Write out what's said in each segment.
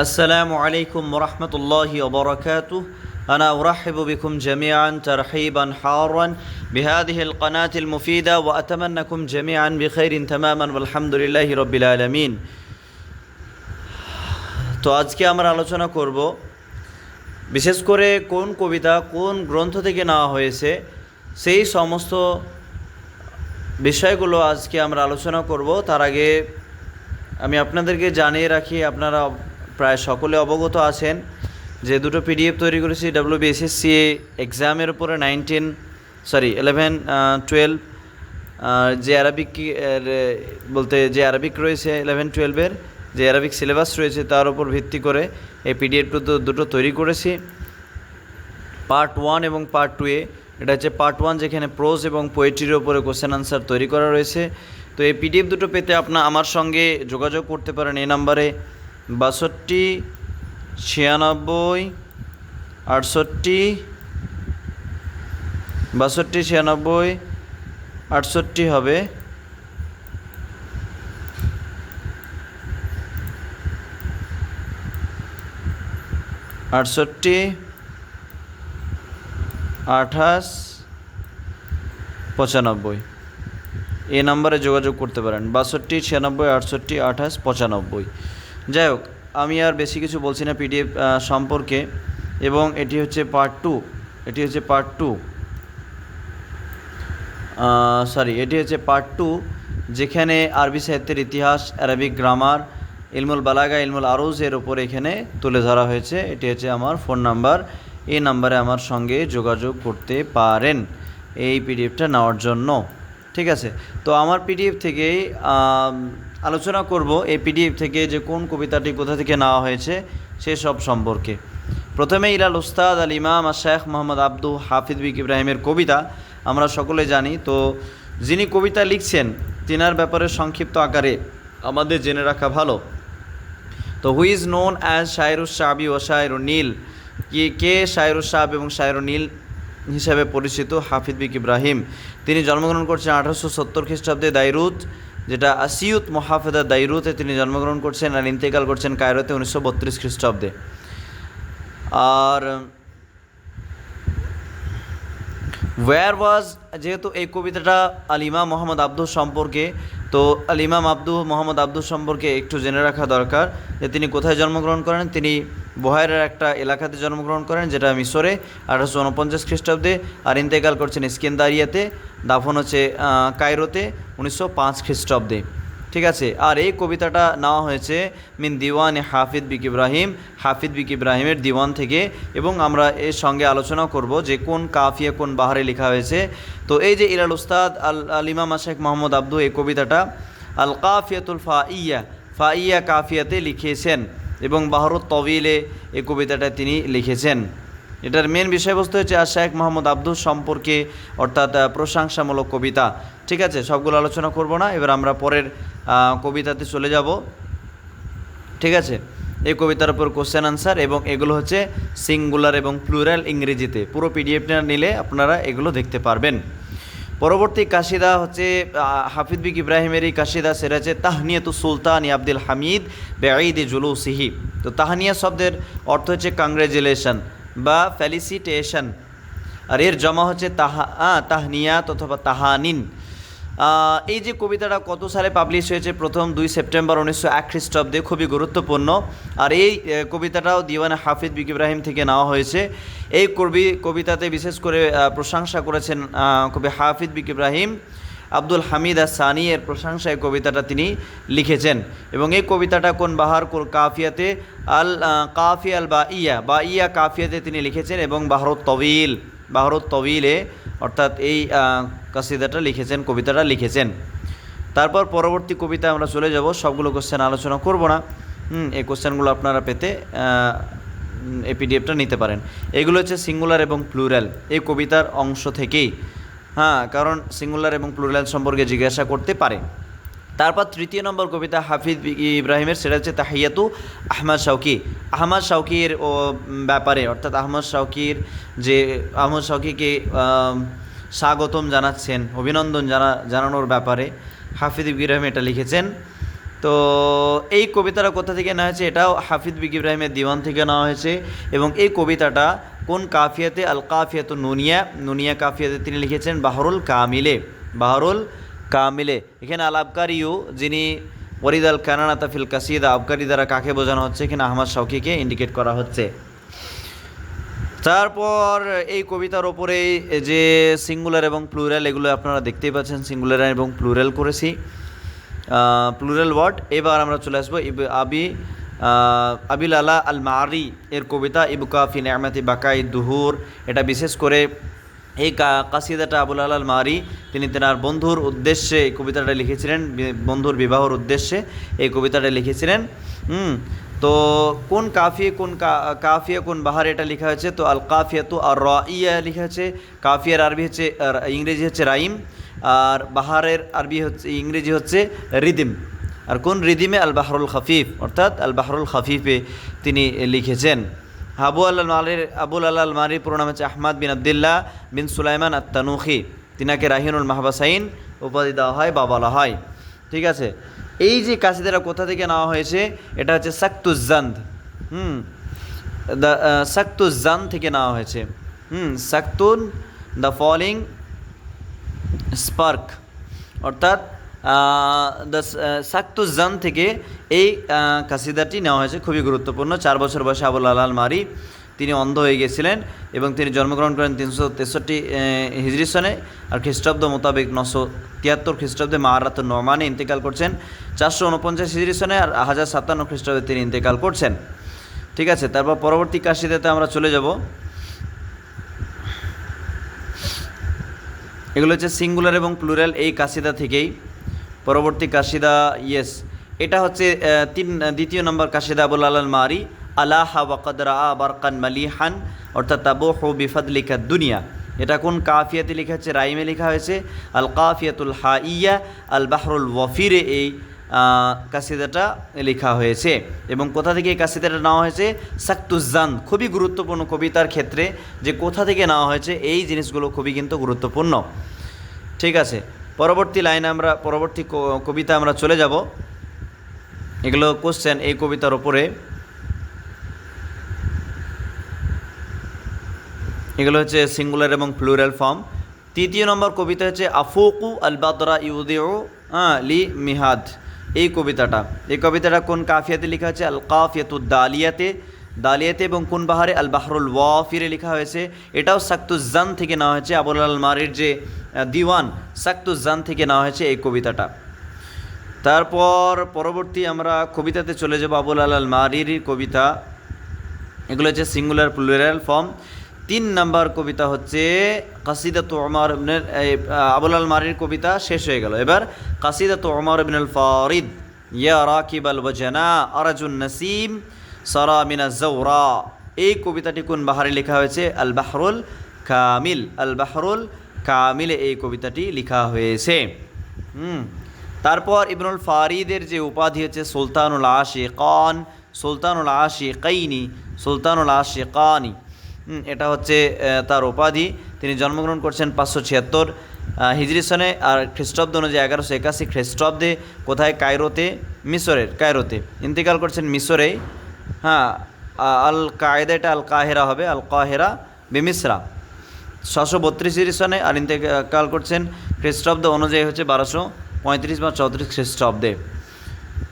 السلام عليكم ورحمة الله وبركاته أنا أرحب بكم جميعا ترحيبا حارا بهذه القناة المفيدة وأتمنىكم جميعا بخير تماما والحمد لله رب العالمين তো আজকে আমরা আলোচনা করব বিশেষ করে কোন কবিতা কোন গ্রন্থ থেকে নেওয়া হয়েছে সেই সমস্ত বিষয়গুলো আজকে আমরা আলোচনা করব তার আগে আমি আপনাদেরকে জানিয়ে রাখি আপনারা প্রায় সকলে অবগত আছেন যে দুটো পিডিএফ তৈরি করেছি ডাব্লিউ বিএসএসসি এক্সামের উপরে নাইনটিন সরি ইলেভেন টুয়েলভ যে অ্যারাবিক বলতে যে অ্যারাবিক রয়েছে ইলেভেন টুয়েলভের যে অ্যারাবিক সিলেবাস রয়েছে তার উপর ভিত্তি করে এই পিডিএফ দুটো তৈরি করেছি। পার্ট ওয়ান এবং পার্ট টু এ, এটা হচ্ছে পার্ট ওয়ান যেখানে প্রোজ এবং পোয়েট্রির ওপরে কোশ্চেন আনসার তৈরি করা রয়েছে। তো এই পিডিএফ দুটো পেতে আপনার আমার সঙ্গে যোগাযোগ করতে পারেন এই নাম্বারে বাষট্টি, ছিয়ানব্বই, আটষট্টি, বাষট্টি, ছিয়ানব্বই, আটষট্টি হবে। আটষট্টি, আঠাশ, পঁচানব্বই। এই নাম্বারে যোগাযোগ করতে পারেন। বাষট্টি, ছিয়ানব্বই, আটষট্টি, আঠাশ, পঁচানব্বই। যাই হোক আমি আর বেশি কিছু বলছি না পিডিএফ সম্পর্কে। এবং এটি হচ্ছে পার্ট টু এটি হচ্ছে পার্ট টু সরি এটি হচ্ছে পার্ট টু যেখানে আরবি সাহিত্যের ইতিহাস অ্যারাবিক গ্রামার ইলমুল বালাগা, ইলমুল আরুজ এর ওপর এখানে তুলে ধরা হয়েছে। এটি হচ্ছে আমার ফোন নাম্বার এই নাম্বারে আমার সঙ্গে যোগাযোগ করতে পারেন এই পিডিএফটা নেওয়ার জন্য। ঠিক আছে? তো আমার পিডিএফ থেকেই আলোচনা করব এই পিডিএফ থেকে যে কোন কবিতাটি কোথা থেকে নেওয়া হয়েছে সেসব সম্পর্কে। প্রথমে ইলাল উস্তাদ আল ইমাম আর শেখ মোহাম্মদ আব্দু হাফিদ বিক ইব্রাহিমের কবিতা, আমরা সকলে জানি। তো যিনি কবিতা লিখছেন, তিনার ব্যাপারে সংক্ষিপ্ত আকারে আমাদের জেনে রাখা ভালো। তো হুই ইজ নোন অ্যাজ শায়রুস সাবি ও শায়রু নীল? কি, কে শায়রুস সাহাব এবং শায়রু নীল হিসাবে পরিচিত হাফিদ বিক ইব্রাহিম? তিনি জন্মগ্রহণ করছেন আঠারোশো সত্তর খ্রিস্টাব্দে দাইরুত। যেটা আসিউত মহাফেদা দাইরুতে তিনি জন্মগ্রহণ করছেন আর ইন্তেকাল করছেন কায়রোতে উনিশশো বত্রিশ খ্রিস্টাব্দে। আর ওয়ার ওয়াজ যেহেতু এই কবিতাটা আলিমা মোহাম্মদ আব্দুল সম্পর্কে তো আল ইমাম আব্দু মোহাম্মদ আব্দুল সম্পর্কে একটু জেনে রাখা দরকার যে তিনি কোথায় জন্মগ্রহণ করেন। তিনি বহাইরের একটা এলাকাতে জন্মগ্রহণ করেন, যেটা মিশরে, আঠারোশো উনপঞ্চাশ খ্রিস্টাব্দে, আর ইন্তেকাল করছেন স্কেন্দারিয়াতে দাফন হচ্ছে কায়রোতে, উনিশশো পাঁচ খ্রিস্টাব্দে। ঠিক আছে? আর এই কবিতাটা নেওয়া হয়েছে মিন দিওয়ান হাফিদ বিক ইব্রাহিম, হাফিদ বিক ইব্রাহিমের দিওয়ান থেকে। এবং আমরা এর সঙ্গে আলোচনা করব যে কোন কাফিয়া কোন বাহারে লেখা হয়েছে। তো এই যে ইলাল উস্তাদ আল আলিমা মাশেখ মোহাম্মদ আব্দু এই কবিতাটা, আল কাফিয়াতুল ফা ইয়া ফা ইয়া কাফিয়াতে লিখিয়েছেন এবং বাহরুত তবিলে এই কবিতাটা তিনি লিখেছেন। এটার মেন বিষয়বস্তু হচ্ছে আর শেখ মোহাম্মদ আব্দুল সম্পর্কে অর্থাৎ প্রশংসামূলক কবিতা। ঠিক আছে, সবগুলো আলোচনা করব না, এবার আমরা পরের কবিতাতে চলে যাব। ঠিক আছে, এই কবিতার উপর কোশ্চেন আনসার এবং এগুলো হচ্ছে সিঙ্গুলার এবং প্লুরাল ইংরেজিতে। পুরো পিডিএফটা নিলে আপনারা এগুলো দেখতে পারবেন। পরবর্তী কাশিদা হচ্ছে হাফিদ বিক ইব্রাহিমের এই কাশিদা সেটা হচ্ছে তাহনিয়াতু সুলতান আব্দুল হামিদ বেঈদ জুলুসিহি। তো তাহানিয়া শব্দের অর্থ হচ্ছে কংগ্রেচুলেশন বা ফেলিসিটেশন আর এর জমা হচ্ছে তাহা তাহনিয়াত অথবা তাহানিন। এই যে কবিতাটা কত সালে পাবলিশ হয়েছে প্রথম দুই সেপ্টেম্বর উনিশশো এক খ্রিস্টাব্দে খুবই গুরুত্বপূর্ণ। আর এই কবিতাটাও দিওয়ানা হাফিজ বিক ইব্রাহিম থেকে নেওয়া হয়েছে। এই কবি, কবিতাতে বিশেষ করে প্রশংসা করেছেন কবি হাফিজ বিক ইব্রাহিম। আব্দুল হামিদ আর সানি এর প্রশংসায় কবিতাটা তিনি লিখেছেন। এবং এই কবিতাটা কোন বাহার কাফিয়াতে? আল কাফি আল বা ইয়া বা ইয়া কাফিয়াতে তিনি লিখেছেন এবং বাহরত তবিল। বাহরত তবিলে অর্থাৎ এই কাসিদাটা লিখেছেন, কবিতাটা লিখেছেন। তারপর পরবর্তী কবিতা আমরা চলে যাব, সবগুলো কোশ্চেন আলোচনা করব না। হুম, এই কোশ্চেনগুলো আপনারা পেতে এপিডিএফটা পিডিএফটা নিতে পারেন। এগুলো হচ্ছে সিঙ্গুলার এবং প্লুরাল এই কবিতার অংশ থেকেই। হ্যাঁ কারণ সিঙ্গুলার এবং প্লুরাল সম্পর্কে জিজ্ঞাসা করতে পারে। তারপর তৃতীয় নম্বর কবিতা হাফিজ ইব্রাহিমের, সেটা হচ্ছে তাহিয়াতু আহমদ শাউকি। আহমদ শাউকির ও ব্যাপারে, অর্থাৎ আহমদ শাউকির যে, আহমদ শাউকিকে স্বাগতম জানাচ্ছেন, অভিনন্দন জানা, জানানোর ব্যাপারে হাফিজ ইব্রাহিম এটা লিখেছেন। তো এই কবিতাটা কোথা থেকে নেওয়া হয়েছে? এটাও হাফিজ বিগ ইব্রাহিমের দিওয়ান থেকে নেওয়া হয়েছে এবং এই কবিতাটা কোন কাফিয়াতে? আল কাফিয়াত নুনিয়া নুনিয়া কাফিয়াতে তিনি লিখেছেন, বাহরুল কামিলে। বাহরুল কামিলে। এখানে আল যিনি ওরিদ আল কানানা তাফিল কাসিদ, আবকারি দ্বারা কাকে বোঝানো হচ্ছে? এখানে আহমদ শৌকিকে ইন্ডিকেট করা হচ্ছে। তারপর এই কবিতার ওপরে যে সিঙ্গুলার এবং প্লুরাল এগুলো আপনারা দেখতেই পাচ্ছেন। সিঙ্গুলার এবং প্লুরাল করেছি। প্লুরাল ওয়ার্ড এবার আমরা চলে আসব ইব- আবি আবিল আলা আল মারি এর কবিতা, ইবুকা ফি নেমাতি বাকাই দুহুর। এটা বিশেষ করে এই কাসিদাটা আবুল আল আল মারি, তিনি তেনার বন্ধুর উদ্দেশ্যে এই কবিতাটা লিখেছিলেন বন্ধুর বিবাহর উদ্দেশ্যে এই কবিতাটা লিখেছিলেন। তো কোন কাফিয়ে কোন কাফিয়া কোন বাহার এটা লেখা হয়েছে? তো আল কাফিয়া তো আর ইয়া লেখা হয়েছে। কাফিয়ার আরবি হচ্ছে ইংরেজি হচ্ছে রাইম, আর বাহারের আরবি হচ্ছে, ইংরেজি হচ্ছে রিদিম। আর কোন রিদিমে আল বাহরুল খাফিফ? অর্থাৎ আল বাহরুল খাফিফে তিনি লিখেছেন। আবু আল্লাহ মালির আবুল আল্লাহ মারির পুরো নাম হচ্ছে আহমাদ বিন আবদুল্লাহ বিন সুলাইমান আত্তানুখি। তিনাকে রাহিনুল মাহবাসাইন উপাধি দেওয়া হয়, বা বলা হয়। ঠিক আছে? এই যে কাসিদারা কোথা থেকে নেওয়া হয়েছে, এটা হচ্ছে সাক্তুজান্দ হুম? দ্য সাক্তুজান থেকে নেওয়া হয়েছে। হুম? সাক্তুন, দ্য ফলিং স্পার্ক। অর্থাৎ দ্য সাক্তুজান থেকে এই কাসিদাটি নেওয়া হয়েছে। খুবই গুরুত্বপূর্ণ। চার বছর বয়সে আবুল আলাল মারি। তিনি অন্ধ হয়ে গেছিলেন এবং তিনি জন্মগ্রহণ করেন তিনশো তেষট্টি হিজরি সনে। আর খ্রিস্টাব্দ মোতাবেক নশো তিয়াত্তর খ্রিস্টাব্দে মাহারাত নমানে ইন্তেকাল করছেন। চারশো উনপঞ্চাশ হিজরি সনে আর হাজার সাতান্ন খ্রিস্টাব্দে তিনি ইন্তেকাল করছেন। ঠিক আছে, তারপর পরবর্তী কাশিদাতে আমরা চলে যাব। এগুলো হচ্ছে সিঙ্গুলার এবং প্লুরাল। এই কাশিদা থেকেই পরবর্তী কাশিদা ইয়েস এটা হচ্ছে তিন দ্বিতীয় নম্বর কাসিদা আবুল আলাল মারি, আলাহা ওয়াকদরা বারকান মালিহান, অর্থাৎ তাবু হু বিফাদলিকা দুনিয়া। এটা কোন কাফিয়াতে লেখা হচ্ছে রাইমে লেখা হয়েছে, আল কাফিয়াতুল হা ইয়া আল বাহরুল ওয়ফিরে এই কাসিদাটা লেখা হয়েছে। এবং কোথা থেকে এই কাসিদাটা নেওয়া হয়েছে? সাক্তুজান, খুবই গুরুত্বপূর্ণ কবিতার ক্ষেত্রে, যে কোথা থেকে নেওয়া হয়েছে, এই জিনিসগুলো খুবই কিন্তু গুরুত্বপূর্ণ। ঠিক আছে। পরবর্তী লাইনে আমরা, পরবর্তী কবিতা আমরা চলে যাব। এগুলো কোশ্চেন এই কবিতার ওপরে এগুলো হচ্ছে সিঙ্গুলার এবং প্লুরাল ফর্ম তৃতীয় নম্বর কবিতা হচ্ছে, আফুকু আল বাদরা ইউদিউ লি মিহাদ। এই কবিতাটা। এই কবিতাটা কোন কাফিয়াতে লেখা হচ্ছে আল কাফিয়াতুদ দালিয়াতে এবং কোন বাহারে? আল বাহরুল ওয়াফিরে লেখা হয়েছে। এটাও সাক্তুজান থেকে নেওয়া হয়েছে। আবুল আল মারির যে দিওয়ান সাক্তুজান থেকে নেওয়া হয়েছে এই কবিতাটা। তারপর পরবর্তী আমরা কবিতাতে চলে যাব আবুল আল মারির কবিতা। এগুলো হচ্ছে সিঙ্গুলার প্লুরাল ফর্ম। তিন নাম্বার কবিতা হচ্ছে কাসিদা তো অমর আবুল আল মারির কবিতা শেষ হয়ে গেল। এবার কাসিদা তো অমর ইবনুল ফারিদ, ইয়া রাকিব আল ওয়াজানা আরাজুন নাসিম সারা মিনা জৌরা এই কবিতাটি কোন বাহারে লেখা হয়েছে? আল বাহরুল কামিল। আল বাহরুল কামিলে এই কবিতাটি লেখা হয়েছে। হুম। তারপর ইবনুল ফারিদের যে উপাধি হচ্ছে সুলতানুল আশিকান, সুলতানুল আশিকাইনি, সুলতানুল আশিকানি। এটা হচ্ছে তার উপাধি। তিনি জন্মগ্রহণ করছেন পাঁচশো ছিয়াত্তর হিজরি সনে। আর খ্রিস্টাব্দ অনুযায়ী এগারোশো একাশি খ্রিস্টাব্দে কোথায়? কায়রোতে মিশরের কায়রোতে। ইন্তেকাল করছেন মিশরে হ্যাঁ আল কায়দা এটা আল কাহেরা হবে আল কাহেরা বেমিসরা ছশো বত্রিশ সনে আর ইন্তেকাল করছেন খ্রিস্টাব্দ অনুযায়ী হচ্ছে বারোশো পঁয়ত্রিশ বা চৌত্রিশ খ্রিস্টাব্দে।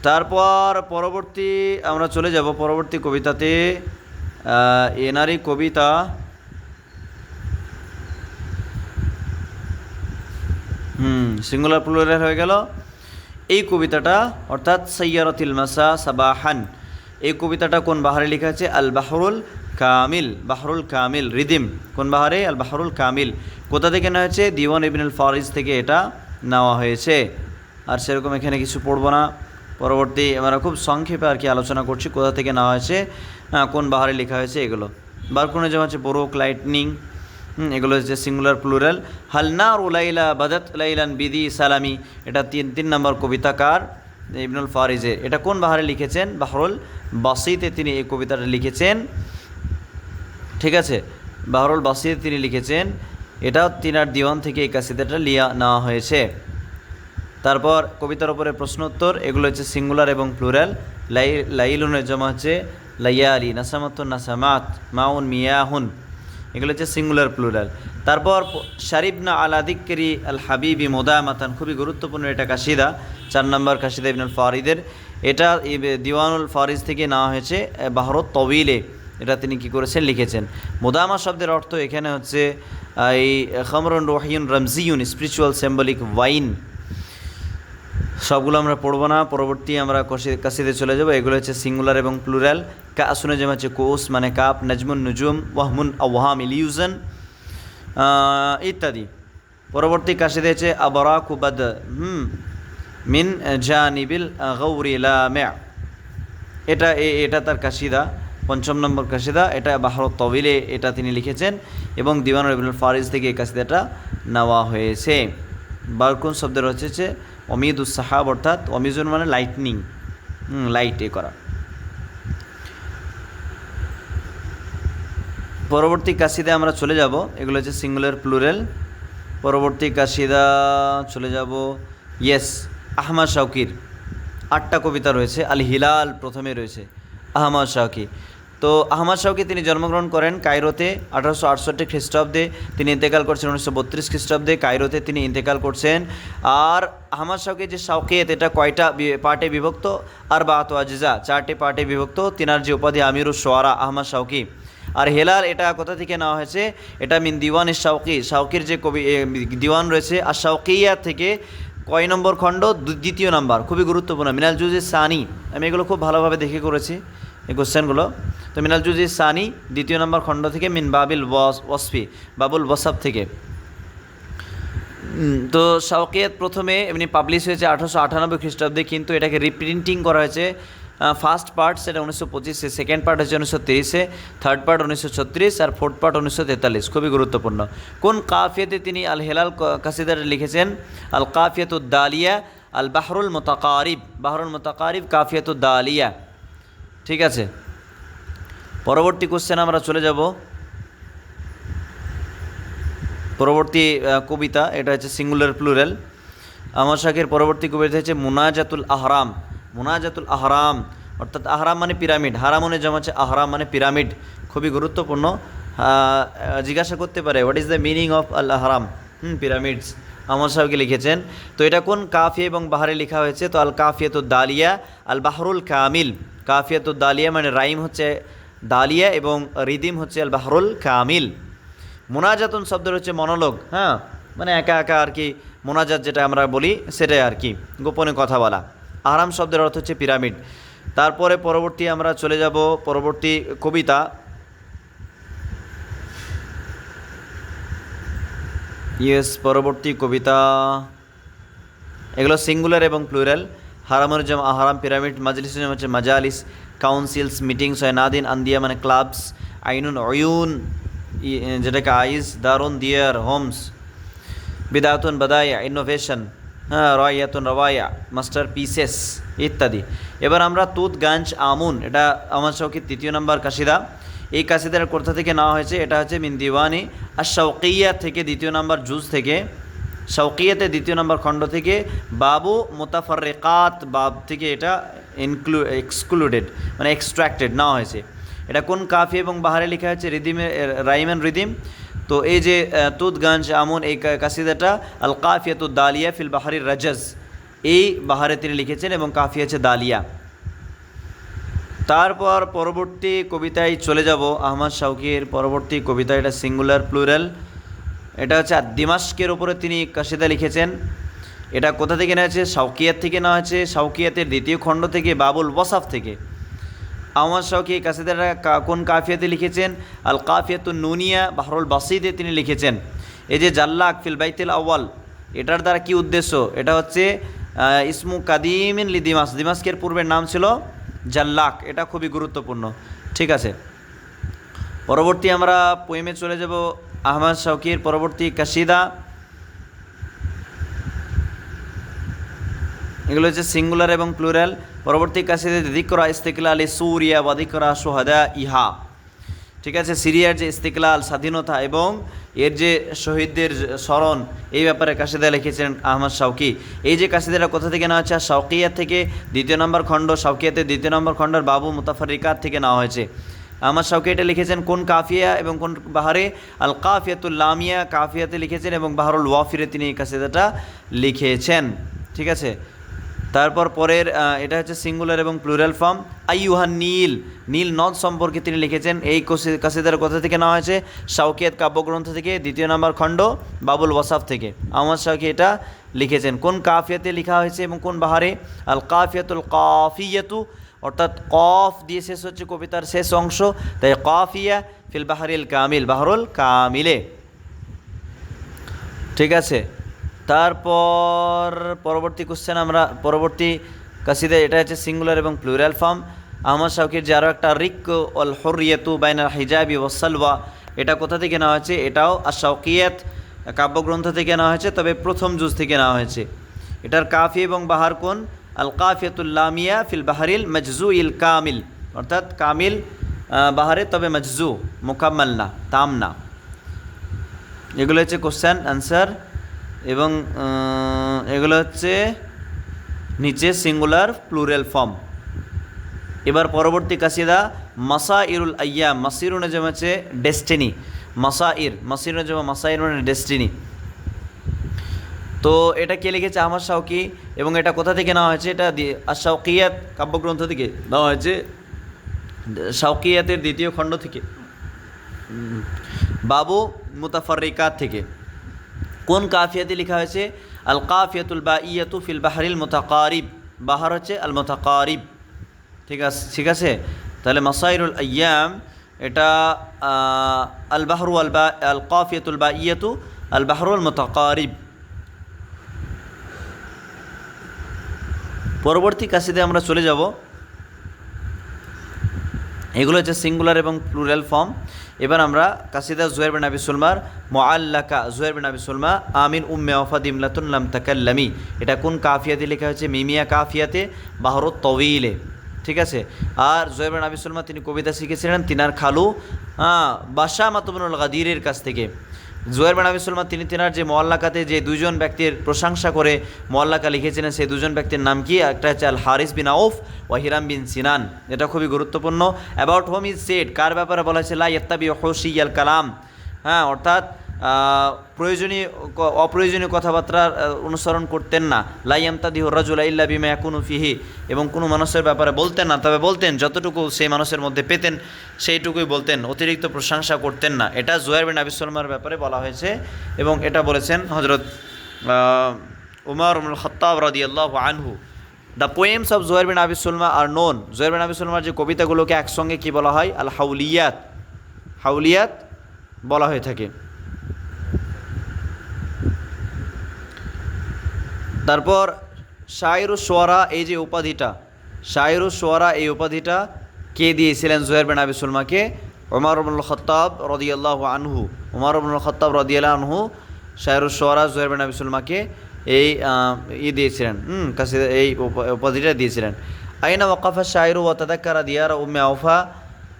তারপর পরবর্তী আমরা চলে যাব পরবর্তী কবিতাতে আহ, এনারই কবিতা। হুম সিঙ্গুলার প্লুরাল হয়ে গেল। এই কবিতাটা অর্থাৎ সৈয়ারতিল মাসা সাবাহান এই কবিতাটা কোন বাহারে লেখা আছে? আল বাহরুল কামিল বাহরুল কামিল রিদিম। কোন বাহারে? আল বাহরুল কামিল। কোথা থেকে নেওয়া হয়েছে? দিওয়ান ইবনুল ফারিজ থেকে এটা নেওয়া হয়েছে। আর সেরকম এখানে কিছু পড়ব না। পরবর্তী আমরা খুব সংক্ষেপে আর কি আলোচনা করছি কোথা থেকে নেওয়া হয়েছে হ্যাঁ, কোন বাহারে লেখা হয়েছে এগুলো। বারকুনে যেমন হচ্ছে বোরোক লাইটনিং এগুলো হচ্ছে সিঙ্গুলার প্লুরাল হালনার লাইলা বাদাত লাইলান বিদি সালামি। এটা তিন তিন নম্বর কবিতাকার ইবনুল ফারিজের। এটা কোন বাহারে লিখেছেন? বাহরুল বাসিতে তিনি এই কবিতাটা লিখেছেন। ঠিক আছে? বাহরুল বাসিতে তিনি লিখেছেন এটাও তিনার দিওয়ান থেকে এই কাসিদাটা লিয়া নেওয়া হয়েছে। তারপর কবিতার উপরে প্রশ্ন উত্তর এগুলো হচ্ছে সিঙ্গুলার এবং প্লুরাল। লাই লাইলুনের জমা হচ্ছে লাইয়ালি, নাসামাতুন নাসামাত, মাউন মিয়াহুন। এগুলো হচ্ছে সিঙ্গুলার, প্লুরাল। তারপর শারিবনা আল আদিক্কেরি আল হাবিবি মোদামাতান, খুবই গুরুত্বপূর্ণ এটা কাশিদা, চার নম্বর কাশিদা ইবনুল ফারিদের। এটা দিওয়ানুল ফারিজ থেকে নেওয়া হয়েছে বাহরত তবিলে এটা তিনি কি করেছেন? লিখেছেন। মোদামা শব্দের অর্থ এখানে হচ্ছে এই খমরুন রহিউন রমজিউন স্পিরিচুয়াল সিম্বলিক ওয়াইন সবগুলো আমরা পড়ব না, পরবর্তী আমরা কাসিদে চলে যাব। এগুলো হচ্ছে সিঙ্গুলার এবং প্লুরাল কা আসুনে যেমন হচ্ছে কোস মানে কাপ, নাজমুন নুজুম, ওয়াহমুন আওয়াহাম ইলিউজন। ইত্যাদি। পরবর্তী কাশিদে হচ্ছে আবরা কুবাদ হুম। মিন জানিবিল গৌরি লামে। এটা এটা তার কাশিদা, পঞ্চম নম্বর কাশিদা। এটা বাহর তবিলে এটা তিনি লিখেছেন এবং দিওয়ান রবিনুল ফারিজ থেকে এই কাশিদাটা নেওয়া হয়েছে। বারকুন শব্দের হচ্ছে অমিদুস সাহাব, অর্থাৎ অমিজুন মানে লাইটনিং লাইট এ করা। পরবর্তী কাশিদা আমরা চলে যাব। এগুলো হচ্ছে সিঙ্গুলার, প্লুরাল। পরবর্তী কাশিদা চলে যাব। ইয়েস আহমদ শাউকির আটটা কবিতা রয়েছে। আল হিলাল প্রথমে রয়েছে আহমদ শাউকি তো আহমদ শাউকি তিনি জন্মগ্রহণ করেন কায়রোতে আঠারোশো আটষট্টি খ্রিস্টাব্দে। তিনি ইন্তেকাল করছেন উনিশশো বত্রিশ খ্রিস্টাব্দে। কায়রোতে তিনি ইন্তেকাল করছেন। আর আহমদ শাউকি যে শাউকিয়ত এটা কয়টা পার্টে বিভক্ত? আর বাহাত আজিজা, চারটে পার্টে বিভক্ত। তিনার যে উপাধি আমিরুস সোয়ারা আহমদ শাউকি আর হেলাল, এটা কোথা থেকে নেওয়া হয়েছে? এটা মিন দিওয়ান শাউকি শাউকির যে কবি দিওয়ান রয়েছে। আর শাউকিয়া থেকে কয় নম্বর খণ্ড? দ্বিতীয় নাম্বার। খুবই গুরুত্বপূর্ণ। মিনাল জুজি সানি। আমি এগুলো খুব ভালোভাবে দেখে করেছি, এই কোশ্চেনগুলো। তো মিনাল জুজি সানি, দ্বিতীয় নম্বর খণ্ড থেকে মিন বাবিল ওয়াস, ওয়াসফি, বাবুল ওয়াসাব থেকে। তো শাওকিয়াত প্রথমে এমনি পাবলিশ হয়েছে আঠারোশো আটানব্বই খ্রিস্টাব্দে, কিন্তু এটাকে রিপ্রিন্টিং করা হয়েছে ফার্স্ট পার্ট সেটা উনিশশো পঁচিশে সেকেন্ড পার্ট হচ্ছে উনিশশো তেইশে থার্ড পার্ট উনিশশো ছত্রিশ আর ফোর্থ পার্ট উনিশশো তেতাল্লিশ। খুবই গুরুত্বপূর্ণ। কোন কাফিয়াতে তিনি আল হেলাল কাসিদার লিখেছেন? আল কাফিয়াতুদ দালিয়া, আল বাহরুল মোতাকারিব। বাহরুল মোতাকারিব কাফিয়াতুদ দালিয়া। ঠিক আছে? পরবর্তী কোশ্চেন আমরা চলে যাব। পরবর্তী কবিতা, এটা হচ্ছে সিঙ্গুলার প্লুরাল আমার শাকের পরবর্তী কবিতা হচ্ছে মুনাজাতুল আহরাম। মুনাজাতুল আহরাম, অর্থাৎ আহরাম মানে পিরামিড। হারামনে জমা হচ্ছে আহরাম মানে পিরামিড। খুবই গুরুত্বপূর্ণ। জিজ্ঞাসা করতে পারে what is the meaning of Al Ahram hmm pyramids আমার সাহেবকে লিখেছেন, তো এটা কোন কাফিয়া এবং বাহারে লেখা হয়েছে? তো আল কাফিয়াতুদ দালিয়া, আল বাহরুল কামিল। কাফিয়াতুদ দালিয়া মানে রাইম হচ্ছে দালিয়া এবং রিদিম হচ্ছে আল বাহরুল কামিল। মোনাজাতুন শব্দের হচ্ছে মনোলগ। হ্যাঁ মানে একা একা আর কি মোনাজাত যেটা আমরা বলি, সেটাই আর কি। গোপনে কথা বলা। আরাম শব্দের অর্থ হচ্ছে পিরামিড। তারপরে পরবর্তী আমরা চলে যাব, পরবর্তী কবিতা। ইয়েস পরবর্তী কবিতা। এগুলো সিঙ্গুলার এবং প্লুরাল হারামের যেমন আহারাম পিরামিড মাজলিস হচ্ছে মাজালিস কাউন্সিলস মিটিংস হয় নাদিন, আন্দিয়া মানে ক্লাবস আইনুন অয়ুন যেটাকে আইস দারুণ দিয়ার হোমস বিদাতুন বাদায়া ইনোভেশন হ্যাঁ রয়াতুন রওয়ায়া, মাস্টার পিসেস, ইত্যাদি। এবার আমরা তুত, গাঞ্জ, আমুন, এটা আমার শৌকির তৃতীয় নম্বর কাশিদা। এই কাশিদার কোথা থেকে নেওয়া হয়েছে? এটা হচ্ছে মিন দিওয়ানি। আর শৌকিয়া থেকে দ্বিতীয় নম্বর জুজ থেকে শৌকিয়াতে দ্বিতীয় নম্বর খণ্ড থেকে, বাবু মোতাফারেকাত বাব থেকে এটা ইনক্লু এক্সক্লুডেড মানে এক্সট্র্যাক্টেড নেওয়া হয়েছে। এটা কোন কাফি এবং বাহারে লেখা হয়েছে? রিদিমে রাইম অ্যান্ড রিদিম। তো এই যে তুদগঞ্জ আমন এই কাসিদাটা আল কাফিয়াতুদ দালিয়া ফিল বাহারির রাজাজ। এই বাহারে তিনি লিখেছেন এবং কাফি আছে দালিয়া। তারপর পরবর্তী কবিতায় চলে যাব, আহমদ শাউকির পরবর্তী কবিতা, এটা সিঙ্গুলার, প্লুরাল। এটা হচ্ছে দিমাস্কের ওপরে তিনি কাশিদা লিখেছেন। এটা কোথা থেকে নেওয়া হয়েছে? শাউকিয়াত থেকে নেওয়া হয়েছে। শাউকিয়াতের দ্বিতীয় খণ্ড থেকে, বাবুল ওয়াসাফ থেকে। আহমদ শাউকি এই কাসিদাটা কা- কোন কাফিয়াতে লিখেছেন? আল কাফিয়াতুন নুনিয়া বাহরুল বাসিদে তিনি লিখেছেন। এই যে জাল্লাক ফিল বাইতুল আউয়াল, এটার দ্বারা কি উদ্দেশ্য? এটা হচ্ছে ইসমু কাদিমিন লি দিমাস। দিমাস্কের পূর্বের নাম ছিল জাল্লাক। এটা খুবই গুরুত্বপূর্ণ। ঠিক আছে। পরবর্তী আমরা পোয়েমে চলে যাব আহমদ শাউকির পরবর্তী কাশিদা। এগুলো হচ্ছে সিঙ্গুলার এবং প্লুরাল পরবর্তী কাশিদে দিকরা ইস্তেকলা আলী সুরিয়া বা দিকরা সোহাদা ইহা ঠিক আছে? সিরিয়ার যে ইস্তিকলাল, স্বাধীনতা এবং এর যে শহীদদের স্মরণ, এই ব্যাপারে কাশিদা লিখেছেন আহমদ শাউকি। এই যে কাশিদাটা কোথা থেকে নেওয়া হচ্ছে শাউকিয়া থেকে। দ্বিতীয় নম্বর খণ্ড, শাউকিয়াতে দ্বিতীয় নম্বর খণ্ডের বাবু মুতাফারিকাত থেকে নেওয়া হয়েছে। আহমদ শাউকি এটা লিখেছেন কোন কাফিয়া এবং কোন বাহারে? আল কাফিয়াতুল লামিয়া কাফিয়াতে লিখেছেন এবং বাহারুল ওয়াফিরে তিনি এই কাশিদাটা লিখেছেন। ঠিক আছে? তারপর পরের এটা হচ্ছে সিঙ্গুলার এবং প্লুরাল ফর্ম আইয়ুহান নীল নীল নদ সম্পর্কে তিনি লিখেছেন। এই কসি- কাসিদার কথা থেকে নেওয়া হয়েছে? শাউকিয়াত কাব্যগ্রন্থ থেকে, দ্বিতীয় নম্বর খণ্ড, বাবুল ওয়াসাফ থেকে। আহমদ শাউকি এটা লিখেছেন। কোন কাফিয়াতে লেখা হয়েছে এবং কোন বাহারে? আল কাফিয়াতুল কাফিয়াতু, অর্থাৎ কফ দিয়ে শেষ হচ্ছে কবিতার শেষ অংশ। তাই কফিয়া ফিল বাহারিল কামিল, বাহরুল কামিলে। ঠিক আছে? তারপর পরবর্তী কোশ্চেন আমরা, পরবর্তী কাসিদা এটা হচ্ছে সিঙ্গুলার এবং প্লুরাল ফর্ম আহমদ শাউকির যে আরও একটা রিক অল হরিয়াতু বাইনাল হিজাবি ওসালওয়া এটা কোথা থেকে নেওয়া হয়েছে? এটাও আর শাউকিয়াত কাব্যগ্রন্থ থেকে নেওয়া হয়েছে, তবে প্রথম জুজ থেকে নেওয়া হয়েছে। এটার কাফি এবং বাহার কোন? আল কাফিয়াতুল্লামিয়া ফিল বাহারিল মজজু ইল কামিল। অর্থাৎ কামিল বাহারে, তবে মজজু, মোকাম্মাল না, তাম না। এগুলো হচ্ছে কোশ্চেন অ্যান্সার এবং এগুলো হচ্ছে নিচে সিঙ্গুলার প্লুরাল ফর্ম এবার পরবর্তী কাসিদা মাসা ইরুল আয়াম মাসির নজম হচ্ছে ডেস্টিনি মাসা ইর মাসির নজম মাসা ইর মানে ডেস্টিনি তো এটা কে লিখেছে? আমার শাউকি এবং এটা কোথা থেকে নেওয়া হয়েছে? এটা শাউকিয়াত কাব্যগ্রন্থ থেকে নেওয়া হয়েছে। শাউকিয়াতের দ্বিতীয় খণ্ড থেকে। বাবু মুতাফারিকাত থেকে। কোন কাফিয়াতে লেখা হয়েছে? আল কাফিয়াতুল বা ইয়াতু ফিল বাহারিল মোতাকারিব। বাহার হচ্ছে আল মোতাকারিব ঠিক আছে ঠিক আছে? তাহলে মাসাইরুল আয়াম এটা আল বাহরু আল বা আল কাফিয়াতুল বা ইয়াতু আল বাহরুল মোতাকারিব। পরবর্তী কাশিদে আমরা চলে যাব। এগুলো হচ্ছে সিঙ্গুলার এবং প্লুরাল ফর্ম। এবার আমরা কাসিদা জুয়ের বিন আবি সুলমার মোয়াল্লাকা জুয়ের বিন আবি সুলমা আমিন উম্মে ওফাদ ইমলাতুল্লাম তাকাল্লামি। এটা কোন কাফিয়াতে লেখা হয়েছে? মিমিয়া কাফিয়াতে, বাহরত তবিলে ঠিক আছে? আর জুয়ের বিন আবি সুলমা তিনি কবিতা শিখেছিলেন, তিনার খালু বাসা মাতবনুল গাদিরের কাছ থেকে। জুয়ের আবি সুলমা তিনি তিনার যে মোয়াল্লাকাতে যে দুজন ব্যক্তির প্রশংসা করে মোয়াল্লাকা লিখেছিলেন, সেই দুজন ব্যক্তির নাম কি? একটা হচ্ছে আল হারিস বিন আউফ ও হিরাম বিন সিনান। এটা খুবই গুরুত্বপূর্ণ। অ্যাবাউট হোম ইজ সেট কার ব্যাপারে বলা হয়েছে? লা ইত্তাবি হোসি আল কালাম। হ্যাঁ অর্থাৎ প্রয়োজনীয় অপ্রয়োজনীয় কথাবার্তা অনুসরণ করতেন না। লাইয়ামতাদি হরাজুল ইল্লা বিমা ইয়াকুনু ফিহি। এবং কোনো মানুষের ব্যাপারে বলতেন না, তবে বলতেন, যতটুকু সেই মানুষের মধ্যে পেতেন, সেইটুকুই বলতেন, অতিরিক্ত প্রশংসা করতেন না। এটা জুয়ার বিন আবি সালমার ব্যাপারে বলা হয়েছে এবং এটা বলেছেন হজরত উমর উমুল খত্তাব রাদি আল্লাহ আনহু। দ্য পোয়েমস অফ জুয়ার বিন আবি সুলমা আর নোন জুয়ার বিন আবি সুলমার যে কবিতাগুলোকে একসঙ্গে কী বলা হয়? আল হাউলিয়াত হাউলিয়াত বলা হয়ে থাকে। তারপর শায়রু সোয়ারা এই যে উপাধিটা, শায়রু সোয়ারা এই উপাধিটা কে দিয়েছিলেন জুয়ার বিন আবি সুলমাকে? ওমর আবুল খত্তাব রদিয়াল্লাহ আনহু। ওমর আবুল খত্তাব রদিয়াল্লাহ আনহু শায়রু সোয়ারা জুয়ার বিন আবি সুলমাকে এই ই দিয়েছিলেন, হুম, কাছে এই উপ- উপাধিটা দিয়েছিলেন। আইনা ওয়াকাফা শায়রু ও তাদাক্কারা দিয়ার উম্মে আউফা,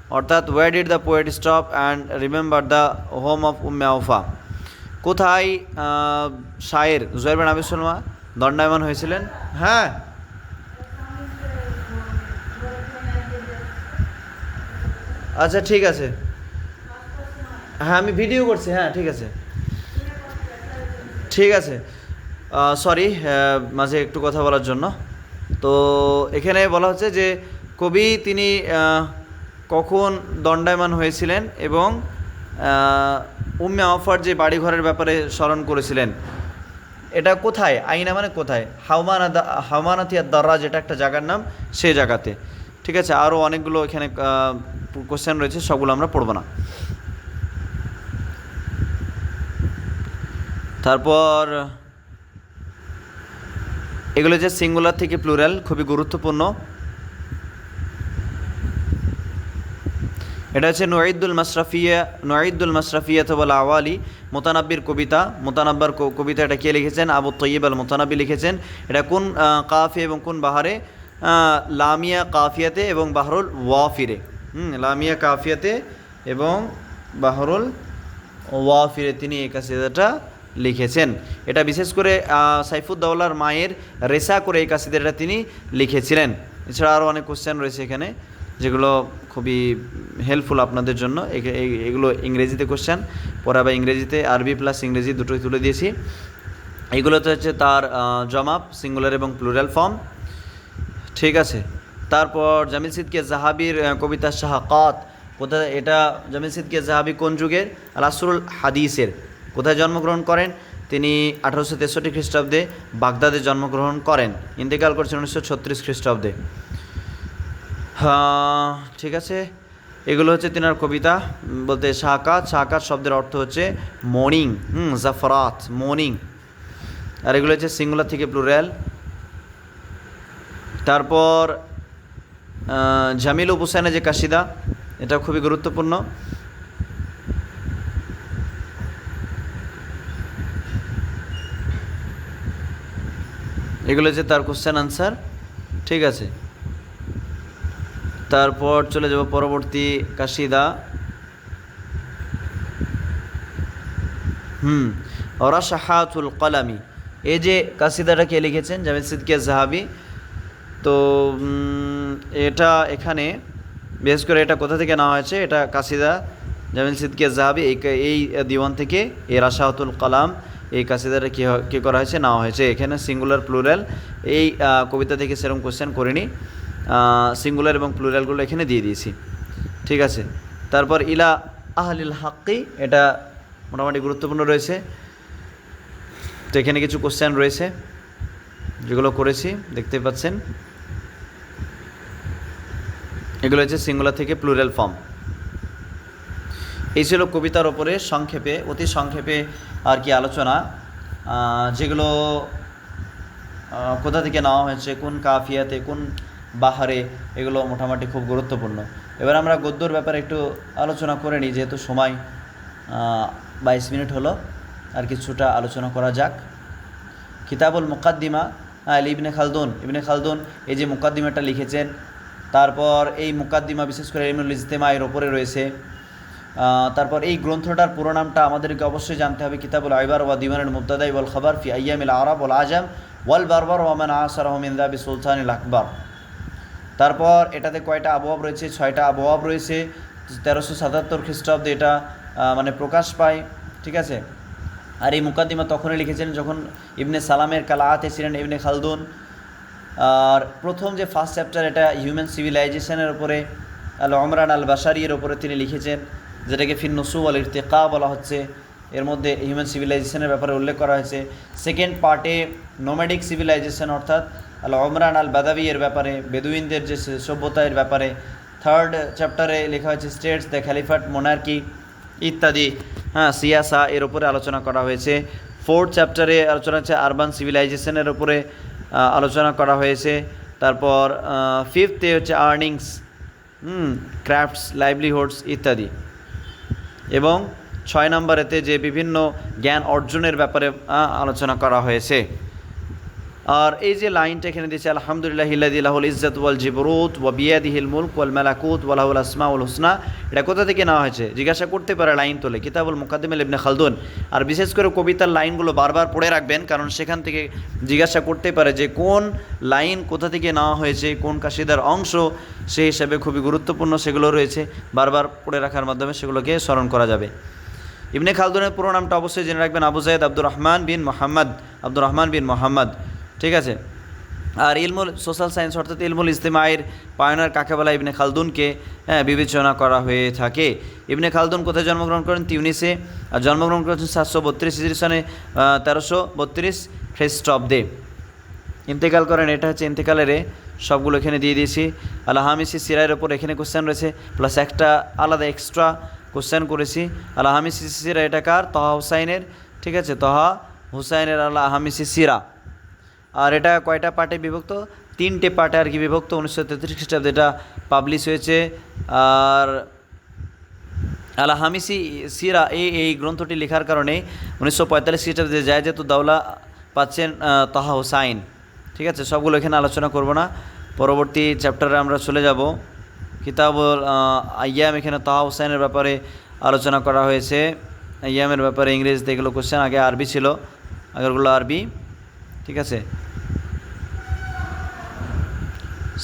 অর্থাৎ where did the poet stop and remember the home of Umme আউফা? কোথায় শায়ের জুয়ার বিন আবি সুলমা? দণ্ডায়মান হয়েছিলেন? হ্যাঁ। আচ্ছা ঠিক আছে। হ্যাঁ আমি ভিডিও করছি হ্যাঁ ঠিক আছে। ঠিক আছে। সরি মাঝে একটু কথা বলার জন্য। তো এখানে বলা হচ্ছে যে কবি তিনি কখন দণ্ডায়মান হয়েছিলেন এবং উম্মে আফার যে বাড়িঘরের ব্যাপারে স্মরণ করেছিলেন এটা কোথায়? আইনা মানে কোথায়? হাওমানা হাওমানাথিয়া দর্রা এটা একটা জায়গার নাম, সেই জায়গাতে। ঠিক আছে? আরও অনেকগুলো এখানে কোশ্চেন রয়েছে, সবগুলো আমরা পড়ব না। তারপর, এগুলো যে সিঙ্গুলার থেকে প্লুরাল খুবই গুরুত্বপূর্ণ। এটা হচ্ছে নোয়াইদুল মাশরাফিয়া নোয়াইদুল মাশরাফিয়া বলা আওয়ালি। মোতানাব্বির কবিতা, মোতানাব্বার কবিতা এটা কে লিখেছেন? আবু তৈয়ব আল মোতানাব্বি লিখেছেন। এটা কোন কাফি এবং কোন বাহারে? লামিয়া কাফিয়াতে এবং বাহরুল ওয়াফিরে। হুম, লামিয়া কাফিয়াতে এবং বাহরুল ওয়াফিরে তিনি এই কাসিদাটা লিখেছেন। এটা বিশেষ করে সাইফুদ্দৌলার মায়ের রেসা করে এই কাসিদাটা তিনি লিখেছিলেন। এছাড়া আরও অনেক কোশ্চেন রয়েছে এখানে। যেগুলো খুবই হেল্পফুল আপনাদের জন্য। এগুলো ইংরেজিতে কোশ্চেন পরে আবার ইংরেজিতে আরবি প্লাস ইংরেজি দুটোই তুলে দিয়েছি। এগুলোতে হচ্ছে তার জমাপ সিঙ্গুলার এবং প্লুরাল ফর্ম ঠিক আছে। তারপর জামিল সিদ্দিকে জাহাবির কবিতা শাহাকাত। কোথায়, এটা জামিল সিদ্দিকে জাহাবি কোন যুগের? রাসুল হাদিসের। কোথায় জন্মগ্রহণ করেন? তিনি আঠারোশো তেষট্টি খ্রিস্টাব্দে বাগদাদে জন্মগ্রহণ করেন। ইন্তেকাল করছেন উনিশশো ছত্রিশ খ্রিস্টাব্দে। ঠিক আছে। এগুলো হচ্ছে তিনার কবিতা। বলতে শাহাকাত শাহাকাত শব্দের অর্থ হচ্ছে মর্নিং হুম, জাফরাত মর্নিং আর এগুলো হচ্ছে সিঙ্গুলার থেকে প্লুরাল। তারপর জামিল হুসেনের যে কাশিদা, এটা খুবই গুরুত্বপূর্ণ। এগুলো হচ্ছে তার কোশ্চেন আনসার ঠিক আছে। তারপর চলে যাব পরবর্তী কাশিদা। হুম রাশাহাতুল কলামি। এই যে কাসিদাটা কে লিখেছেন? জামিল সিদ্দিকে জাহাবি তো এটা এখানে, বিশেষ করে এটা কোথা থেকে নেওয়া হয়েছে? এটা কাসিদা জামিল সিদ্দিকে জাহাবি এই এই দিওয়ান থেকে এই রাশাহাতুল কালাম, এই কাসিদাটা কী কী করা হয়েছে? নেওয়া হয়েছে। এখানে সিঙ্গুলার প্লুরাল এই কবিতা থেকে সেরকম কোশ্চেন করিনি। সিঙ্গুলার এবং প্লুরালগুলো এখানে দিয়ে দিয়েছি। ঠিক আছে? তারপর ইলা আহলিল হাক্কি, এটা মোটামুটি গুরুত্বপূর্ণ রয়েছে। তো এখানে কিছু কোশ্চেন রয়েছে, যেগুলো করেছি, দেখতে পাচ্ছেন। এগুলো হচ্ছে সিঙ্গুলার থেকে প্লুরাল ফর্ম এই ছিল কবিতার ওপরে সংক্ষেপে, অতি সংক্ষেপে আর কি আলোচনা। যেগুলো কোথা থেকে নেওয়া হয়েছে, কোন কাফিয়াতে, কোন বাহারে, এগুলো মোটামুটি খুব গুরুত্বপূর্ণ। এবার আমরা গদ্যর ব্যাপারে একটু আলোচনা করে নিই, যেহেতু সময় বাইশ মিনিট হলো, আর কিছুটা আলোচনা করা যাক। কিতাবুল মুকাদ্দিমা আল ইবনে খালদুন। ইবনে খালদুন এই যে মুকাদ্দিমাটা লিখেছেন, তারপর এই মুকাদ্দিমা বিশেষ করে ইলমুল ইজতেমা এর ওপরে রয়েছে। তারপর এই গ্রন্থটার পুরো নামটা আমাদেরকে অবশ্যই জানতে হবে, কিতাবুল আইবার ওয়া দিমানের মুবতাদাই ওয়াল খাবার ফি আইয়ামিল আরব ওয়াল আজম ওয়াল বারবার ওয়ামান আসার রহমিন্দা বি সুলতানিল আকবর। তারপর এটাতে কয়টা আবহাওয়া রয়েছে? ছয়টা আবহাওয়া রয়েছে। তেরোশো সাতাত্তর খ্রিস্টাব্দে এটা মানে প্রকাশ পায়, ঠিক আছে? আর এই মুকাদ্দিমা তখনই লিখেছেন যখন ইবনে সালামের কালাআতে ছিলেন ইবনে খালদুন। আর প্রথম যে ফার্স্ট চ্যাপ্টার এটা হিউম্যান সিভিলাইজেশনের উপরে, আল অমরান আল বাসারির উপরে তিনি লিখেছেন, যেটাকে ফিন নসু আল ইরতেকা বলা হচ্ছে। এর মধ্যে হিউম্যান সিভিলাইজেশনের ব্যাপারে উল্লেখ করা হয়েছে। সেকেন্ড পার্টে নোমেডিক সিভিলাইজেশন অর্থাৎ আল অমরান আল বাদাবি এর ব্যাপারে বেদুইনদের যে সভ্যতা এর ব্যাপারে থার্ড চ্যাপ্টারে লেখা হয়েছে স্টেটস দ্য খ্যালিফাট মোনার্কি ইত্যাদি হ্যাঁ সিয়াসা এর উপরে আলোচনা করা হয়েছে ফোর্থ চ্যাপ্টারে আলোচনা হচ্ছে আরবান সিভিলাইজেশনের উপরে আলোচনা করা হয়েছে তারপর ফিফথে হচ্ছে আর্নিংস হুম ক্রাফটস লাইভলিহুডস ইত্যাদি এবং ছয় নম্বরেতে যে বিভিন্ন জ্ঞান অর্জনের ব্যাপারে আলোচনা করা হয়েছে আর এই যে লাইনটা এখানে দিয়েছে, আলহামদুলিল্লাহ ইল্লাহুল ইজ্জত ওয়াল জিবরুত ওয়া বিয়াদিহিল মুলক ওয়াল মালাকুত ওয়ালাহুল আসমাউল হুসনা। এটা কোথা থেকে নেওয়া হয়েছে? জিজ্ঞাসা করতে পারে লাইন তোলে। কিতাবুল মুকাদ্দিম ইবনে খালদুন। আর বিশেষ করে কবিতার লাইনগুলো বারবার পড়ে রাখবেন, কারণ সেখান থেকে জিজ্ঞাসা করতে পারে যে কোন লাইন কোথা থেকে নেওয়া হয়েছে, কোন কাশিদার অংশ সেই হিসাবে খুবই গুরুত্বপূর্ণ সেগুলো রয়েছে। বারবার পড়ে রাখার মাধ্যমে সেগুলোকে স্মরণ করা যাবে। ইবনে খালদুনের পুরো নামটা অবশ্যই জেনে রাখবেন। আবু জায়দ আব্দুর রহমান বিন মোহাম্মদ, আব্দুর রহমান বিন মোহাম্মদ। ঠিক আছে? আর ইলমুল, সোশ্যাল সায়েন্স অর্থাৎ ইলমুল ইজতেমায়ের পায়নার কাকে বলা ইবনে খালদুনকে হ্যাঁ বিবেচনা করা হয়ে থাকে। ইবনে খালদুন কোথায় জন্মগ্রহণ করেন? তিউনিসে। আর জন্মগ্রহণ করেছেন সাতশো বত্রিশ হিজরি সনে তেরোশো বত্রিশ খ্রিস্টাব্দে। ইন্তেকাল করেন, এটা হচ্ছে ইন্তেকালের সবগুলো এখানে দিয়ে দিয়েছি। আল্লাহ হামিসি সিরায়ের ওপর এখানে কোশ্চেন রয়েছে প্লাস একটা আলাদা এক্সট্রা কোশ্চেন করেছি। আল্লাহ হামিসি সিরা এটা কার? তহা হুসাইনের, ঠিক আছে? তহা হুসাইনের আল্লাহ হামিসি সিরা। আর এটা কয়টা পার্টে বিভক্ত? তিনটে পার্টে আর কি বিভক্ত উনিশশো তেত্রিশ খ্রিস্টাব্দে এটা পাবলিশ হয়েছে। আর আলা হামিসি সিরা এই এই গ্রন্থটি লেখার কারণে উনিশশো পঁয়তাল্লিশ খ্রিস্টাব্দে যায় যেহেতু দাওলা পাচ্ছেন তাহা হোসাইন। ঠিক আছে? সবগুলো এখানে আলোচনা করব না। পরবর্তী চ্যাপ্টারে আমরা চলে যাব। কিতাবুল আহ, আইয়াম এখানে তাহা হুসাইনের ব্যাপারে আলোচনা করা হয়েছে। আইয়ামের ব্যাপারে ইংরেজিতে এগুলো কোশ্চেন আগে আরবি ছিল। আগেরগুলো আরবি। ঠিক আছে?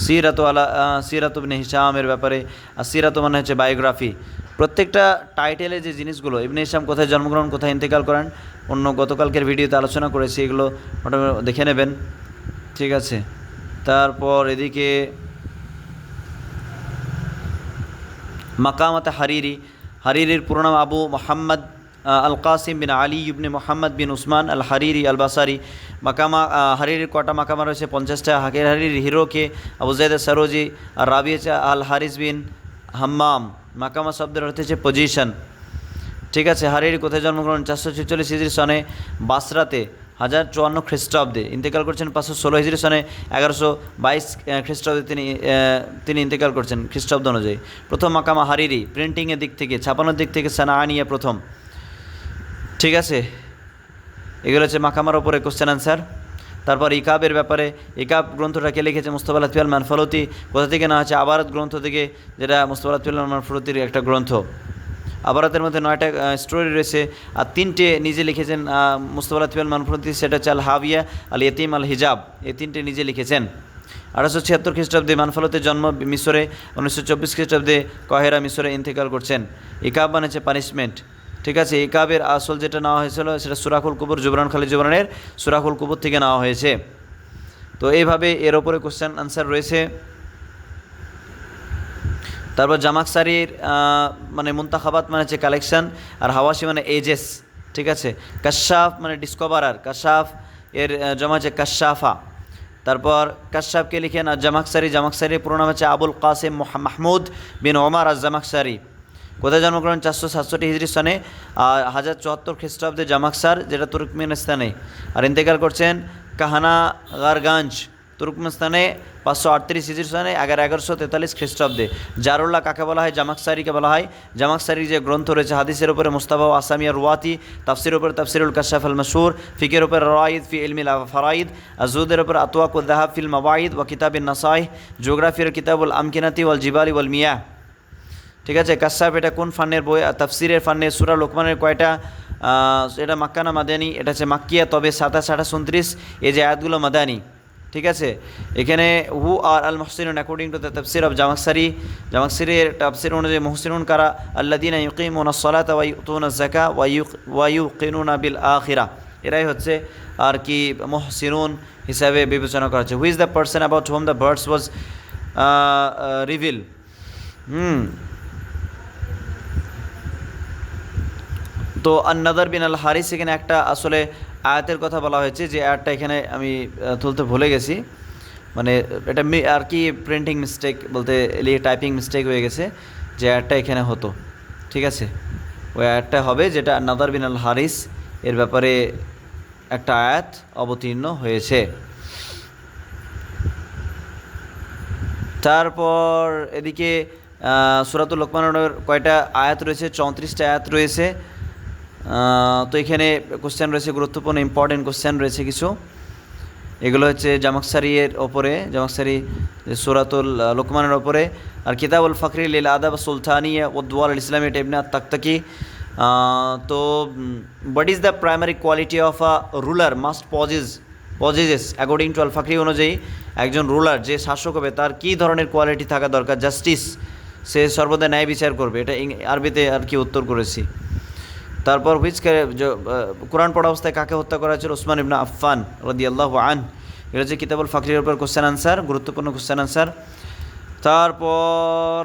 সিরাত আলা সিরাত ইবনে হিসামের ব্যাপারে আর সিরাত মানে হচ্ছে বায়োগ্রাফি। প্রত্যেকটা টাইটেলে যে জিনিসগুলো, ইবনে হিসাম কোথায় জন্মগ্রহণ, কোথায় ইন্তেকাল করেন, অন্য গতকালকের ভিডিওতে আলোচনা করেছি, এগুলো দেখে নেবেন। ঠিক আছে? তারপর এদিকে, মাকামাতে হারিরি, হারিরির পুরো নাম আবু মোহাম্মদ আল কাসিম বিন আলী ইবনে মোহাম্মদ বিন উসমান আল হারিরি আল বাসারি মাকামা হারিরির কটা মাকামা রয়েছে, পঞ্চাশটা। হাকির হারির হিরোকে আবু জাইদ সরোজি আর রাবিয়া আল হারিস বিন হাম্মাম, মাকামা শব্দের অর্থ হচ্ছে পজিশন ঠিক আছে, হারির কোথায় জন্মগ্রহণ? চারশো ছেচল্লিশ হিজড়ি সনে বাসরাতে, হাজার চুয়ান্ন খ্রিস্টাব্দে। ইন্তেকাল করছেন পাঁচশো ষোলো হিজড়ি সনে, এগারোশো বাইশ খ্রিস্টাব্দে তিনি তিনি ইন্তেকাল করছেন, খ্রিস্টাব্দ অনুযায়ী। প্রথম মাকামা হারিরি প্রিন্টিংয়ের দিক থেকে, ছাপানোর দিক থেকে সানা আনিয়া প্রথম। ঠিক আছে। এগুলো হচ্ছে মাকামার ওপরে কোশ্চেন আনসার তারপর ইকাবের ব্যাপারে, ইকাব গ্রন্থটা কে লিখেছে? মুস্তফা লাতিউল মানফলতি। কোথা থেকে না হচ্ছে আবারত গ্রন্থ থেকে, যেটা মুস্তফা লাতিউল মানফলতির একটা গ্রন্থ। আবারাতের মধ্যে নয়টা স্টোরি রয়েছে। আর তিনটে নিজে লিখেছেন মুস্তফা লাতিউল মানফলতি, সেটা আল হাবিয়া, আল ইয়তিম, আল হিজাব। এই তিনটে নিজে লিখেছেন। আঠারোশো ছিয়াত্তর খ্রিস্টাব্দে মানফলতের জন্ম মিশরে, উনিশশো চব্বিশ খ্রিস্টাব্দে কহেরা মিশরে ইন্তেকাল করছেন। ইকাব বানাচ্ছে পানিশমেন্ট ঠিক আছে ইকাবের আসল যেটা নেওয়া হয়েছিল সেটা সুরাকুল কুবুর, জুবরান খালি জুবরানের সুরাকুল কুবুর থেকে নেওয়া হয়েছে। তো এইভাবে এর ওপরে কোশ্চেন আনসার রয়েছে। তারপর জামাকসারির মানে মুন্তাখাবাত মানে হচ্ছে কালেকশন আর হাওয়াসি মানে এজেস ঠিক আছে? কাশাফ মানে ডিসকভারার কাশাফ এর জমা হচ্ছে কাশাফা। তারপর কাশাফকে লিখেন আর জামাকসারি জামাকসারির পুরো নাম হচ্ছে আবুল কাসেম মাহমুদ বিন ওমার আর জামাকসারি কোথায় জন্মগ্রহণ? চারশো সাতষট্টি হিজরি সনে হাজার চুয়াত্তর খ্রিস্টাব্দে জামাকসার যেটা তুর্কমেনিস্তানে। আর ইন্তেকাল করছেন কাহানা গারগঞ্জ, তুর্কমেনিস্তানে, পাঁচশো আটত্রিশ হিজরি সনে, এগারো, এগারোশো তেতাল্লিশ খ্রিস্টাব্দে। জারুল্লাহ কাকে বলা হয়? জামাকসারিকে বলা হয়। জামাকসারির যে গ্রন্থ রয়েছে, হাদিসের উপরে মুস্তাফা আসামিয়া রুয়াতি, তাফসির উপরে তাফসিরুল কাশাফ আল মশুর ফিকের উপর রাইদ ফি ইলমিল ফরাইদ আজুদের উপর আতওয়াক উদ্দাহাব ফিল মাওয়াইদ ও কিতাবিন নাসাই জিওগ্রাফির কিতাবুল আমকিনাতি ওয়াল জিবালি ওয়াল মিয়া ঠিক আছে, কাসাব, এটা কোন ফান্নের বই? আর তাফসিরের ফান্নের সুরা লোকমানের কয়টা? এটা মাক্কানা মাদানি, এটা হচ্ছে মাক্কিয়া, তবে সাতাশ, আঠাশ, উনত্রিশ, এই যে আয়াতগুলো মাদানি, ঠিক আছে? এখানে হু আর আল মহসিনুন অ্যাকর্ডিং টু দ্য তফসির অফ জামাকসারি জামাকসারির তাফসির অনুযায়ী মহসিনুন কারা? আল্লাদিনা ইউকিমুন সলাত ওয়াই উতুন জাকা ওয়াইউ কিনুনা বিল আখিরা, এরাই হচ্ছে আর কি মহসিনুন হিসাবে বিবেচনা করা হচ্ছে। Who's the person about whom the birds was reveal hmm তো আন্নাদার বিন আল হারিস এখানে একটা আসলে আয়াতের কথা বলা হয়েছে যে আয়াতটা এখানে আমি তুলতে ভুলে গেছি। মানে এটা আর কি প্রিন্টিং মিস্টেক বলতে টাইপিং মিস্টেক হয়ে গেছে যে আয়াতটা এখানে হতো। ঠিক আছে? ওই আয়াতটা হবে যেটা নাদার বিন আল হারিস এর ব্যাপারে একটা আয়াত অবতীর্ণ হয়েছে। তারপর এদিকে সুরাতুল লোকমানের কয়টা আয়াত রয়েছে? চৌত্রিশটা আয়াত রয়েছে। তো এখানে কোশ্চেন রয়েছে, গুরুত্বপূর্ণ ইম্পর্টেন্ট কোশ্চেন রয়েছে কিছু। এগুলো হচ্ছে জামাকসারিয়ের ওপরে, জামাকসারি সুরাতুল লোকমানের ওপরে। আর কিতাবুল ফখরি লীল আদাব সুলতানিয়া উদ্দুয়াল ইসলামী টেবনা তাকতাকি। তো what is the primary quality of a ruler must possess possesses according to আল ফাকরি অনুযায়ী একজন রুলার যে শাসক হবে, তার কী ধরনের কোয়ালিটি থাকা দরকার? জাস্টিস সে সর্বদা ন্যায় বিচার করবে। এটা আরবিতে আর কি উত্তর করেছি। তারপর হুইচ কোরআন পড়া অবস্থায় কাকে হত্যা করা হয়েছিল? ওসমান ইবনা আফফান রদি আল্লাহ আন এটা হচ্ছে কিতাবুল ফাকরির উপর কোশ্চেন আনসার গুরুত্বপূর্ণ কোশ্চেন আনসার তারপর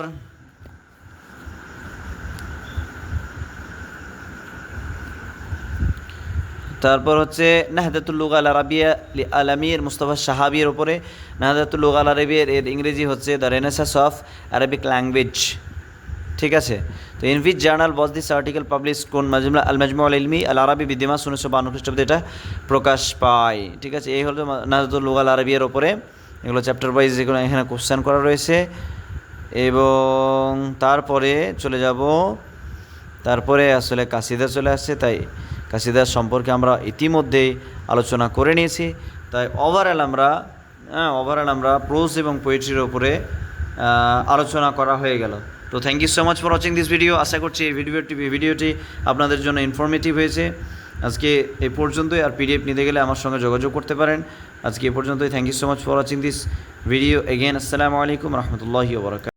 তারপর হচ্ছে নাহদাতুল্লুগ আল আরাবিয়া লি আলামির মুস্তফা সাহাবির ওপরে নাহদাতুল্লুগ আল আরবিয়ার এর ইংরেজি হচ্ছে the renaissance of Arabic language ঠিক আছে? তো in which journal was this article publish কোন মাজমুলা আল মাজমু আল ইলমি আল আরবি বিদ্যমাস উনিশশো বান্ন খ্রিস্টাব্দে এটা প্রকাশ পায়। ঠিক আছে, এই হলো নাহদাতুল্লুগ আল আরবিয়ার ওপরে। এগুলো চ্যাপ্টার ওয়াইজ যেগুলো এখানে কোশ্চেন করা রয়েছে। এবং তারপরে চলে যাব। তারপরে আসলে কাসিদা চলে আসছে, তাই কাসিদার সম্পর্কে আমরা ইতিমধ্যেই আলোচনা করে নিয়েছি। তাই ওভারঅল আমরা হ্যাঁ ওভারঅল আমরা প্রোজ এবং পোয়েট্রির ওপরে আলোচনা করা হয়ে গেল। তো thank you so much for watching this video আশা করছি এই ভিডিওটি ভিডিওটি আপনাদের জন্য ইনফরমেটিভ হয়েছে। আজকে এ পর্যন্তই, আর পিডিএফ নিতে গেলে আমার সঙ্গে যোগাযোগ করতে পারেন। আজকে এ পর্যন্তই thank you so much for watching this video again আসসালামু আলাইকুম, রহমতুল্লাহি ওবরাকাত